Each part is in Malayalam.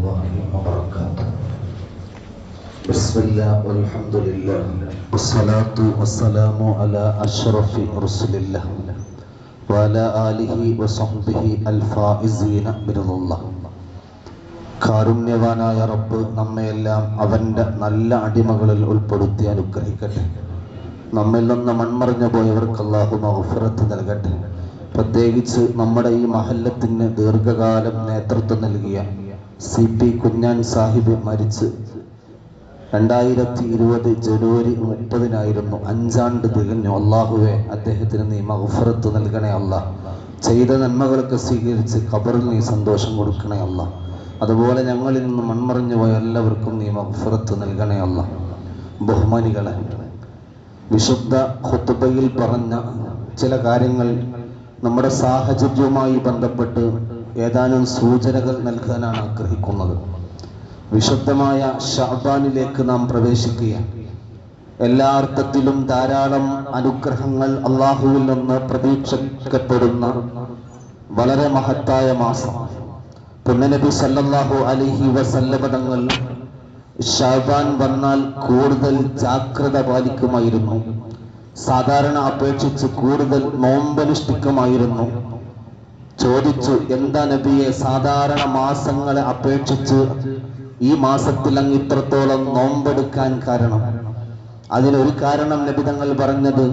الله وبركاته بسم الله والحمد لله والصلاة والسلام على أشرف رسل الله وعلى آله وصحبه الفائزين برضا الله കാരുണ്യവാനായ റബ്ബ് നമ്മയെല്ലാം അവൻ്റെ നല്ല അടിമകളിൽ ഉൾപ്പെടുത്തി അനുഗ്രഹിക്കട്ടെ നമ്മിൽ നിന്ന് മൺമറിഞ്ഞു പോയവർക്ക് അള്ളാഹു മഹഫിറത്ത് നൽകട്ടെ പ്രത്യേകിച്ച് നമ്മുടെ ഈ മഹല്ലത്തിന് ദീർഘകാലം നേതൃത്വം നൽകിയ സി പി കുഞ്ഞാൻ സാഹിബ് മരിച്ച്. രണ്ടായിരത്തി ഇരുപത് ജനുവരി മുപ്പതിനായിരുന്നു അഞ്ചാണ്ട് തികഞ്ഞു. അള്ളാഹുവെ അദ്ദേഹത്തിന് നീ മഹഫറത്ത് നൽകണേ അല്ല. ചെയ്ത നന്മകളൊക്കെ സ്വീകരിച്ച് ഖബറിൽ നീ സന്തോഷം കൊടുക്കണേ അല്ല. അതുപോലെ ഞങ്ങളിൽ നിന്ന് മൺമറിഞ്ഞു പോയ എല്ലാവർക്കും നീ മഹഫറത്ത് നൽകണേ അല്ല. ബഹുമാനികളെ വിശുദ്ധ ഹുത്തുബയിൽ പറഞ്ഞ ചില കാര്യങ്ങൾ നമ്മുടെ സാഹചര്യവുമായി ബന്ധപ്പെട്ട് ഏതാനും സൂചനകൾ നൽകാനാണ് ആഗ്രഹിക്കുന്നത്. വിശുദ്ധമായ ഷാബാനിലേക്ക് നാം പ്രവേശിക്കുകയാണ്. എല്ലാ അർത്ഥത്തിലും ധാരാളം അനുഗ്രഹങ്ങൾ അള്ളാഹുവിൽ നിന്ന് പ്രതീക്ഷിക്കപ്പെടുന്ന വളരെ മഹത്തായ മാസം. പുണ്യനബി സല്ലല്ലാഹു അലൈഹി വസല്ലമ തങ്ങൾ ഷാബാൻ വന്നാൽ കൂടുതൽ ജാഗ്രത പാലിക്കുമായിരുന്നു. സാധാരണ അപേക്ഷിച്ച് കൂടുതൽ നോമ്പനുഷ്ഠിക്കുമായിരുന്നു. ചോദിച്ചു എന്താ നബിയെ സാധാരണ മാസങ്ങളെ അപേക്ഷിച്ച് ഈ മാസത്തിൽ അങ്ങ് ഇത്രത്തോളം നോമ്പെടുക്കാൻ കാരണം? അതിനൊരു കാരണം നബി തങ്ങൾ പറഞ്ഞത്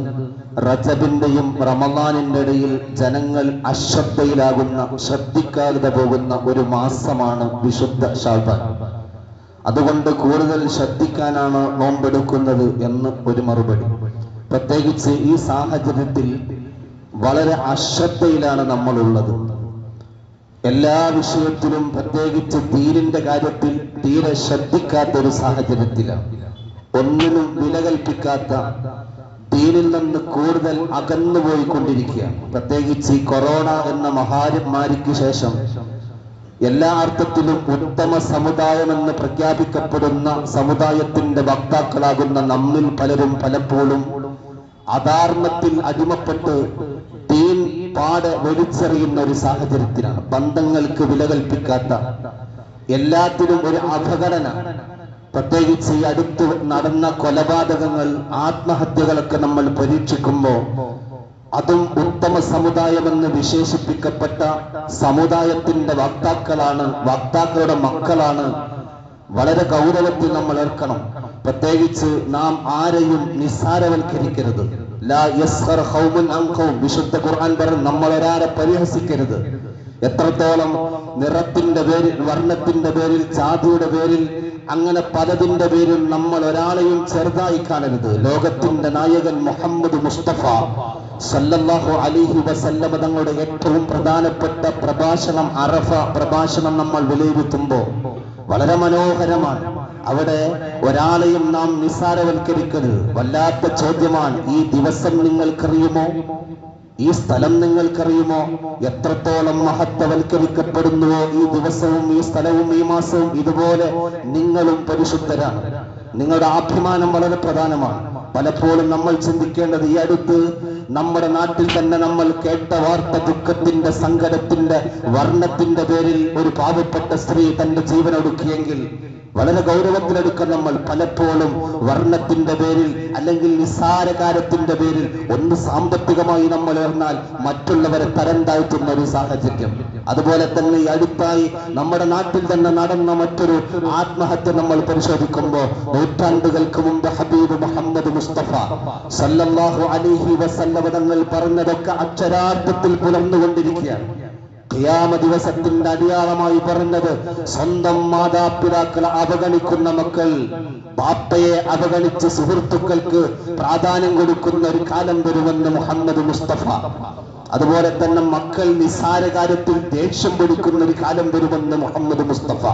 റജബിന്റെയും റമദാനിന്റെ ഇടയിൽ ജനങ്ങൾ അശ്രദ്ധയിലാകുന്ന ശ്രദ്ധിക്കാതെ പോകുന്ന ഒരു മാസമാണ് വിശുദ്ധ ഷാബാൻ. അതുകൊണ്ട് കൂടുതൽ ശ്രദ്ധിക്കാനാണ് നോമ്പെടുക്കുന്നത് എന്ന് ഒരു മറുപടി. പ്രത്യേകിച്ച് ഈ സാഹചര്യത്തിൽ വളരെ അശ്രദ്ധയിലാണ് നമ്മളുള്ളത്. എല്ലാ വിഷയത്തിലും പ്രത്യേകിച്ച് തീരിന്റെ കാര്യത്തിൽ തീരെ ശ്രദ്ധിക്കാത്ത ഒരു സാഹചര്യത്തിലാണ്. ഒന്നിനും വില കൽപ്പിക്കാത്ത തീരിൽ നിന്ന് കൂടുതൽ അകന്നുപോയിക്കൊണ്ടിരിക്കുക പ്രത്യേകിച്ച് ഈ കൊറോണ എന്ന മഹാമാരിക്ക് ശേഷം എല്ലാ അർത്ഥത്തിലും ഉത്തമ സമുദായമെന്ന് പ്രഖ്യാപിക്കപ്പെടുന്ന സമുദായത്തിന്റെ വക്താക്കളാകുന്ന നമ്മിൽ പലരും പലപ്പോഴും അധാർമ്മത്തിൽ അടിമപ്പെട്ട് തീൻ പാടെ വലിച്ചെറിയുന്ന ഒരു സാഹചര്യത്തിലാണ്. ബന്ധങ്ങൾക്ക് വില കൽപ്പിക്കാത്ത എല്ലാത്തിനും ഒരു അപകടന. പ്രത്യേകിച്ച് ഈ അടുത്ത് നടന്ന കൊലപാതകങ്ങൾ ആത്മഹത്യകളൊക്കെ നമ്മൾ പരീക്ഷിക്കുമ്പോൾ അതും ഉത്തമ സമുദായമെന്ന് വിശേഷിപ്പിക്കപ്പെട്ട സമുദായത്തിന്റെ വക്താക്കളാണ് വക്താക്കളുടെ മക്കളാണ് വളരെ ഗൗരവത്തിൽ നമ്മൾ ഏർക്കണം. പ്രത്യേകിച്ച് നാം ആരെയും നിസ്സാരവൽക്കരിക്കരുത്. വിശുദ്ധ ഖുർആൻ പറഞ്ഞു നമ്മൾ പരിഹസിക്കരുത്. എത്രത്തോളം നിറത്തിന്റെ പേരിൽ വർണത്തിന്റെ പേരിൽ ജാതിയുടെ പേരിൽ അങ്ങനെ പലതിന്റെ പേരിൽ നമ്മൾ ഒരാളെയും ചെറുതായി കാണരുത്. ലോകത്തിന്റെ നായകൻ മുഹമ്മദ് മുസ്തഫ സല്ലല്ലാഹു അലിഹി വസല്ലമ തങ്ങളുടെ ഏറ്റവും പ്രധാനപ്പെട്ട പ്രഭാഷണം അറഫ പ്രഭാഷണം നമ്മൾ വിലയിരുത്തുമ്പോൾ വളരെ മനോഹരമാണ്. അവിടെ ഒരാളെയും നാം നിസ്സാരവൽക്കരിക്കരുത്. വല്ലാത്ത ചോദ്യമാണ് ഈ ദിവസം നിങ്ങൾക്കറിയുമോ? ഈ സ്ഥലം നിങ്ങൾക്കറിയുമോ? എത്രത്തോളം മഹത്വവൽക്കരിക്കപ്പെടുന്നുവോ ഈ ദിവസവും ഈ സ്ഥലവും ഈ മാസവും? ഇതുപോലെ നിങ്ങളും പരിശുദ്ധരാണ്. നിങ്ങളുടെ അഭിമാനം വളരെ പ്രധാനമാണ്. പലപ്പോഴും നമ്മൾ ചിന്തിക്കേണ്ടത് ഈ അടുത്ത് നമ്മുടെ നാട്ടിൽ തന്നെ നമ്മൾ കേട്ട വാർത്ത ദുഃഖത്തിന്റെ സങ്കടത്തിന്റെ വർണത്തിന്റെ പേരിൽ ഒരു പാവപ്പെട്ട സ്ത്രീ തന്റെ ജീവനൊടുക്കിയെങ്കിൽ വളരെ ഗൗരവത്തിലെടുക്കാൻ നമ്മൾ പലപ്പോഴും വർണത്തിന്റെ പേരിൽ അല്ലെങ്കിൽ നിസ്സാരകാരത്തിന്റെ പേരിൽ ഒന്ന് സാമ്പത്തികമായി നമ്മൾ ഏർന്നാൽ മറ്റുള്ളവരെ തരം താഴ്ത്തുന്ന ഒരു സാഹചര്യം. അതുപോലെ തന്നെ അടുത്തായി നമ്മുടെ നാട്ടിൽ തന്നെ നടന്ന മറ്റൊരു ആത്മഹത്യ നമ്മൾ പരിശോധിക്കുമ്പോൾ നൂറ്റാണ്ടുകൾക്ക് മുമ്പ് ഹബീബ് മുഹമ്മദ് മുസ്തഫ സല്ലല്ലാഹു അലൈഹി വസല്ലവതങ്ങൾ പറഞ്ഞതൊക്കെ അക്ഷരാർത്ഥത്തിൽ പുലർന്നുകൊണ്ടിരിക്കുകയാണ്. ഖിയാമ ദിവസത്തിന്റെ അടിയാളമായി പറഞ്ഞത് സ്വന്തം മാതാപിതാക്കളെ അവഗണിക്കുന്ന മക്കൾ ബാപ്പയെ അവഗണിച്ച് സുഹൃത്തുക്കൾക്ക് പ്രാധാന്യം കൊടുക്കുന്ന ഒരു കാലം വരുമെന്ന് മുഹമ്മദ് മുസ്തഫ. അതുപോലെ തന്നെ മക്കൾ നിസ്സാര കാര്യത്തിൽ ദേഷ്യം പിടിക്കുന്ന ഒരു കാലം വരുമെന്ന് മുഹമ്മദ് മുസ്തഫ.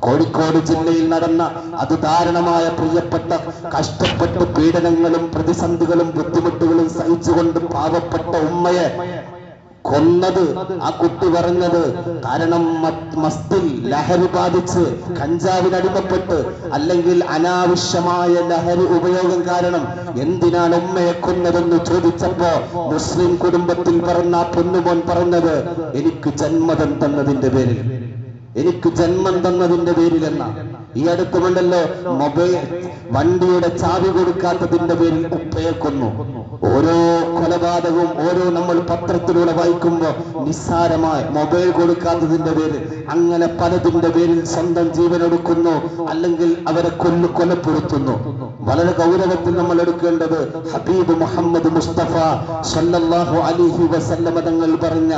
കോഴിക്കോട് ജില്ലയിൽ നടന്ന അത് ധാരണമായ പ്രിയപ്പെട്ട കഷ്ടപ്പെട്ട് പീഡനങ്ങളും പ്രതിസന്ധികളും ബുദ്ധിമുട്ടുകളും സഹിച്ചുകൊണ്ട് പാവപ്പെട്ട ഉമ്മയെ കൊന്നത് ആ കുട്ടി പറഞ്ഞത് കാരണം മസ്തിൽ ലഹരി ബാധിച്ച് കഞ്ചാവിന് അടിമപ്പെട്ട് അല്ലെങ്കിൽ അനാവശ്യമായ ലഹരി ഉപയോഗം കാരണം എന്തിനാണ് ഉമ്മയെ കൊന്നതെന്ന് ചോദിച്ചപ്പോ മുസ്ലിം കുടുംബത്തിൽ പറഞ്ഞ പൊന്നുമോൻ പറഞ്ഞത് എനിക്ക് ജന്മതം തന്നതിന്റെ പേരിൽ. എനിക്ക് ജന്മം തന്നതിന്റെ പേരിലെന്ന ഈ അടുത്തുമുണ്ടല്ലോ മൊബൈൽ. വണ്ടിയുടെ ചാവി കൊടുക്കാത്തതിന്റെ പേരിൽ ഉപ്പയെ കൊന്നു. ഓരോ കൊലപാതകവും ഓരോ നമ്മൾ പത്രത്തിലൂടെ വായിക്കുമ്പോൾ നിസ്സാരമായി മൊബൈൽ കൊടുക്കാത്തതിന്റെ പേരിൽ അങ്ങനെ പലതിന്റെ പേരിൽ സ്വന്തം ജീവനൊടുക്കുന്നു അല്ലെങ്കിൽ അവരെ കൊല്ലു കൊലപ്പെടുത്തുന്നു. വളരെ ഗൗരവത്തിൽ നമ്മൾ എടുക്കേണ്ടത് ഹബീബ് മുഹമ്മദ് മുസ്തഫ സല്ലല്ലാഹു അലിഹി വസല്ലമ തങ്ങൾ പറഞ്ഞ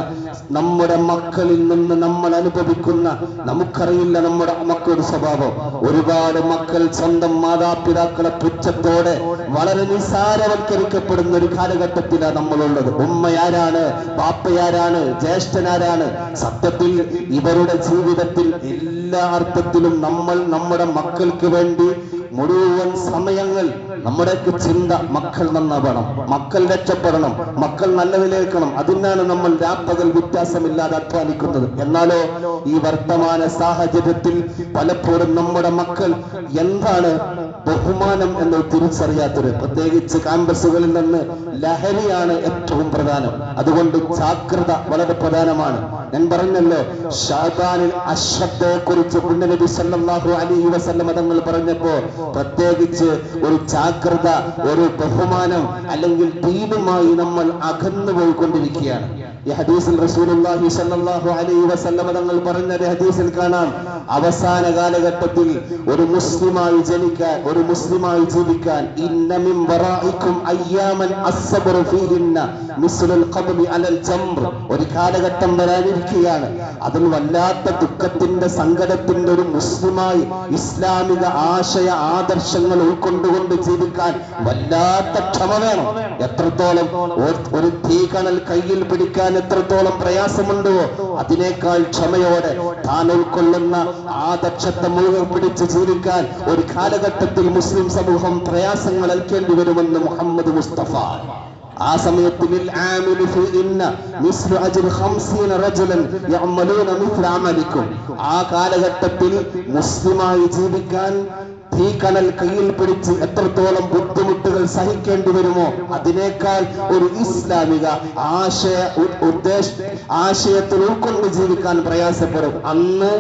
നമ്മുടെ മക്കളിൽ നിന്ന് നമ്മൾ അനുഭവിക്കുന്ന നമുക്കറിയില്ല നമ്മുടെ മക്കളുടെ സ്വഭാവം. ഒരുപാട് മക്കൾ സ്വന്തം മാതാപിതാക്കളെ പുച്ഛത്തോടെ വളരെ നിസാരവൽക്കരിക്കപ്പെടുന്ന ഒരു കാലഘട്ടത്തിലാണ് നമ്മളുള്ളത്. ഉമ്മയാരാണ് പാപ്പയാരാണ് ജ്യേഷ്ഠനാരാണ് സത്യത്തിൽ ഇവരുടെ ജീവിതത്തിൽ എല്ലാ അർത്ഥത്തിലും നമ്മൾ നമ്മുടെ മക്കൾക്ക് വേണ്ടി മുഴുവൻ സമയങ്ങൾ നമ്മുടെയൊക്കെ ചിന്ത മക്കൾ നന്നാവണം മക്കൾ രക്ഷപ്പെടണം. മക്കൾ നല്ലതിലേക്കണം അതിനാണ് നമ്മൾ രാപ്പകൽ വ്യത്യാസമില്ലാതെ അധ്വാനിക്കുന്നത്. എന്നാലോ ഈ വർത്തമാന സാഹചര്യത്തിൽ പലപ്പോഴും നമ്മുടെ മക്കൾ എന്താണ് ബഹുമാനം എന്ന് തിരിച്ചറിയാത്തത് പ്രത്യേകിച്ച് കാമ്പസുകളിൽ നിന്ന് ലഹരിയാണ് ഏറ്റവും പ്രധാനം. അതുകൊണ്ട് ജാഗ്രത വളരെ പ്രധാനമാണ്. ഞാൻ പറഞ്ഞല്ലോ ഷാദാനിൽ അശ്രദ്ധയെ കുറിച്ച് പുണ്യനബി സല്ലാഹു അലി വസല്ലമ മതങ്ങൾ പറഞ്ഞപ്പോ പ്രത്യേകിച്ച് ഒരു ജാഗ്രത ഒരു ബഹുമാനം അല്ലെങ്കിൽ ദീനുമായി നമ്മൾ അകന്നു പോയിക്കൊണ്ടിരിക്കുകയാണ് ഈ ഹദീസിൽ റസൂലുള്ളാഹി സ്വല്ലല്ലാഹു അലൈഹി വസല്ലമ തങ്ങൾ പറഞ്ഞ ഒരു ഹദീസിൽ കാണാം. അവസാന കാലഘട്ടത്തിൽ ഒരു മുസ്ലിമായി ജനിക്കാൻ ഒരു മുസ്ലിമായി ജീവിക്കാൻ ഇന്ന മിൻ വറായിക്കും അയ്യാമൻ അസ്സബറു ഫീഹിന്ന മിസ്ലുൽ ഖബ്ലി അലൽ ജംർ ഒരു കാലഘട്ടം വരാനിരിക്കുകയാണ്. അതിൽ വല്ലാത്ത ദുഃഖത്തിന്റെ സങ്കടത്തിന്റെ ഒരു മുസ്ലിമായി ഇസ്ലാമിക ആശയ ആദർശങ്ങൾ ഉൾക്കൊണ്ടുകൊണ്ട് ജീവിക്കാൻ വല്ലാത്ത ക്ഷമ വേണം. എത്രത്തോളം ഒരു- ഒരു തീകണൽ കയ്യിൽ പിടിക്കാൻ എത്രത്തോളം പ്രയാസമുണ്ടോ അതിനേക്കാൾ ക്ഷമയോടെ താൻ ഉൾക്കൊള്ളുന്ന ആ ദക്ഷത്തെ മുഴുവൻ പിടിച്ച് ജീവിക്കാൻ ഒരു കാലഘട്ടത്തിൽ മുസ്ലിം സമൂഹം പ്രയാസങ്ങൾ അൽക്കേണ്ടി വരുമെന്ന് മുഹമ്മദ് മുസ്തഫ. ആ സമയത്ത് ആ കാലഘട്ടത്തിൽ മുസ്ലിമായി ജീവിക്കാൻ തീക്കനൽ കയ്യിൽ പിടിച്ച് എത്രത്തോളം ബുദ്ധിമുട്ടുകൾ സഹിക്കേണ്ടി വരുമോ അതിനേക്കാൾ ഒരു ഇസ്ലാമിക ആശയ ഉദ്ദേശ ആശയത്തിൽ ഉൾക്കൊണ്ട് ജീവിക്കാൻ പ്രയാസപ്പെടും. അന്ന്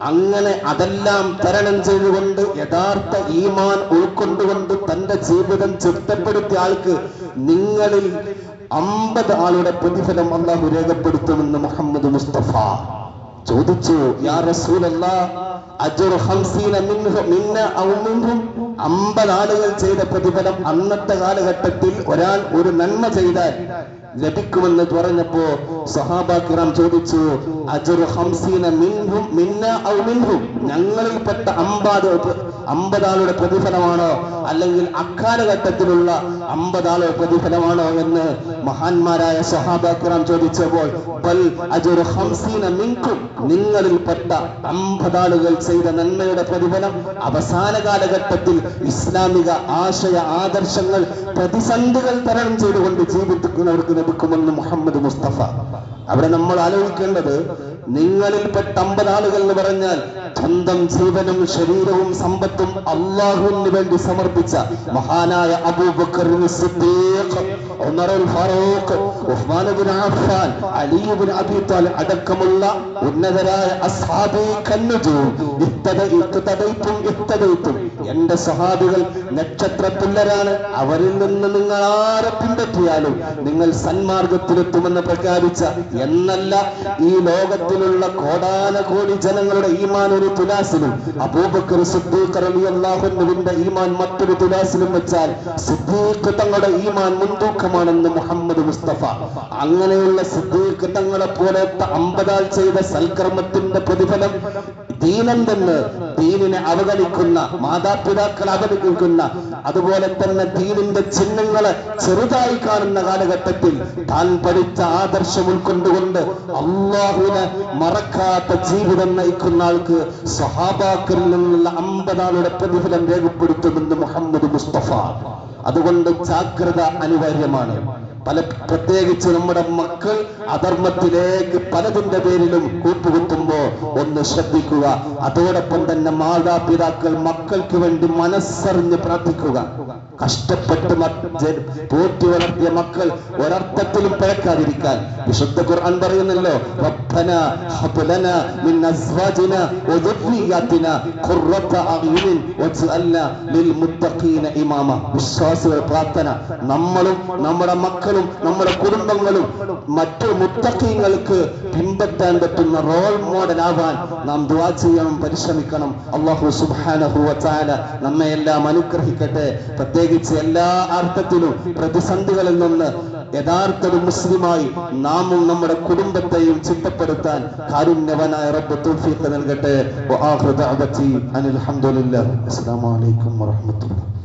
അങ്ങനെ അതെല്ലാം തരണം ചെയ്തുകൊണ്ട് യഥാർത്ഥ ഈമാൻ ഉൾക്കൊണ്ടുകൊണ്ട് തന്റെ ജീവിതം ചിട്ടപ്പെടുത്തിയ ആൾക്ക് നിങ്ങളിൽ അമ്പത് ആളുടെ പ്രതിഫലം അള്ളാഹു രേഖപ്പെടുത്തുമെന്ന് മുഹമ്മദ് മുസ്തഫ ചോദിച്ചു യാ റസൂലല്ലാ അമ്പത് ആളുകൾ ചെയ്ത പ്രതിഫലം അന്നത്തെ കാലഘട്ടത്തിൽ ഒരാൾ ഒരു നന്മ ചെയ്താൽ ലഭിക്കുമെന്ന് പറഞ്ഞപ്പോ സഹാബാക്കിറാം ചോദിച്ചു അജുർ ഹംസീന മിൻഹും മിന്ന ഔ മിൻഹും. ഞങ്ങളിൽപ്പെട്ട അമ്പത് അമ്പതാളുടെ പ്രതിഫലമാണോ? അല്ലെങ്കിൽ അക്കാലഘട്ടത്തിലുള്ള അമ്പതാളുടെ പ്രതിഫലമാണോ എന്ന് മഹാന്മാരായ സഹാബാക്കിറാം ചോദിച്ചപ്പോൾ മിൻകും. നിങ്ങളിൽപ്പെട്ട അമ്പതാളുകൾ ചെയ്ത നന്മയുടെ പ്രതിഫലം അവസാന കാലഘട്ടത്തിൽ ഇസ്ലാമിക ആശയ ആദർശങ്ങൾ പ്രതിസന്ധികൾ തരണം ചെയ്തുകൊണ്ട് ജീവിക്കുന്നവർക്ക് ലഭിക്കുമെന്ന് മുഹമ്മദ് മുസ്തഫ. അവിടെ നമ്മൾ ആലോചിക്കേണ്ടത് നിങ്ങളിൽപ്പെട്ട അമ്പത് ആളുകൾ എന്ന് പറഞ്ഞാൽ സ്വന്തം ജീവനും ശരീരവും സമ്പത്തും അള്ളാഹുവിന് വേണ്ടി സമർപ്പിച്ച മഹാനായ Abu Bakr Siddique Umar al Farooq Usman bin Affan Ali bin Abi Talib അടക്കമുള്ള ഉന്നതരായ അസ്ഹാബി കന്നുജൂം ഇഹ്തദൈതും ഇഹ്തദൈതും എന്റെ സഹാബികൾ നക്ഷത്രത്തുല്യരാണ് അവരിൽ നിന്ന് നിങ്ങൾ ആരെ പിൻപറ്റിയാലും നിങ്ങൾ സന്മാർഗത്തിലെത്തുമെന്ന് പ്രഖ്യാപിച്ച എന്നല്ല ഈ ലോകത്തിലുള്ള കോടാനകോടി ജനങ്ങളുടെ ഈമാൻ ഒരു തുലാസിലും അബൂബക്കർ സിദ്ദീഖ് റളിയല്ലാഹുവിന്റെ ഈമാൻ മറ്റൊരു തുലാസിലും വെച്ചാൽ സിദ്ദീഖ് തങ്ങളുടെ ഈമാൻ മുൻതൂക്കമാണെന്ന് മുഹമ്മദ് മുസ്തഫ. അങ്ങനെയുള്ള സിദ്ധീകൃതങ്ങളെ തങ്ങളെ പോലത്തെ അമ്പതാൾ ചെയ്ത സൽക്കർമ്മത്തിന്റെ പ്രതിഫലം ദീനെന്തെന്ന് ദീനിനെ അവഗണിക്കുന്ന മാതാപിതാക്കൾ അവഗണിക്കുന്ന അതുപോലെ തന്നെ ദീനിന്റെ ചിഹ്നങ്ങളെ ചെറുതായി കാണുന്ന കാലഘട്ടത്തിൽ താൻ പഠിച്ച ആദർശം ഉൾക്കൊണ്ടുകൊണ്ട് അള്ളാഹുവിനെ മറക്കാത്ത ജീവിതം നയിക്കുന്ന ആൾക്ക് സഹാബാക്കരിൽ നിന്നുള്ള അമ്പതാളുടെ പ്രതിഫലം രേഖപ്പെടുത്തുമെന്ന് മുഹമ്മദ് മുസ്തഫ. അതുകൊണ്ട് ജാഗ്രത അനിവാര്യമാണ്. പല പ്രത്യേകിച്ച് നമ്മുടെ മക്കൾ അധർമ്മത്തിലേക്ക് പലതിന്റെ പേരിലും കൂട്ടുകുത്തുമ്പോ ഒന്ന് ശ്രദ്ധിക്കുക. അതോടൊപ്പം തന്നെ മാതാപിതാക്കൾ മക്കൾക്ക് വേണ്ടി മനസ്സറിഞ്ഞ് പ്രാർത്ഥിക്കുക. കഷ്ടപ്പെട്ട് പോറ്റി വളർത്തിയ മക്കൾ ഒരർത്ഥത്തിലും പഴക്കാതിരിക്കാൻ. വിശുദ്ധ ഖുർആൻ പറയുന്നല്ലോ റബ്ബന ലിൽ മുത്തഖീന വിശ്വാസികൾ പ്രാർത്ഥന. നമ്മളും നമ്മുടെ മക്കളും നമ്മുടെ കുടുംബങ്ങളും മറ്റു മുത്തഖീങ്ങൾക്ക് പിൻപറ്റാൻ പറ്റുന്ന റോൾ മോഡൽ ആവാൻ നാം ദുആ ചെയ്യണം പരിശ്രമിക്കണം. അല്ലാഹു സുബ്ഹാനഹു വ നമ്മെ എല്ലാം അനുഗ്രഹിക്കട്ടെ. പ്രത്യേകിച്ച് എല്ലാ അർത്ഥത്തിലും പ്രതിസന്ധികളിൽ നിന്ന് യഥാർത്ഥ ഒരു മുസ്ലിമായി നാമും നമ്മുടെ കുടുംബത്തെയും ചിട്ടപ്പെടുത്താൻ കാരുണ്യവനായ റബ്ബ് തൗഫീഖ് നൽകട്ടെ. അസ്സലാമു അലൈക്കും വറഹ്മത്തുള്ളാഹി.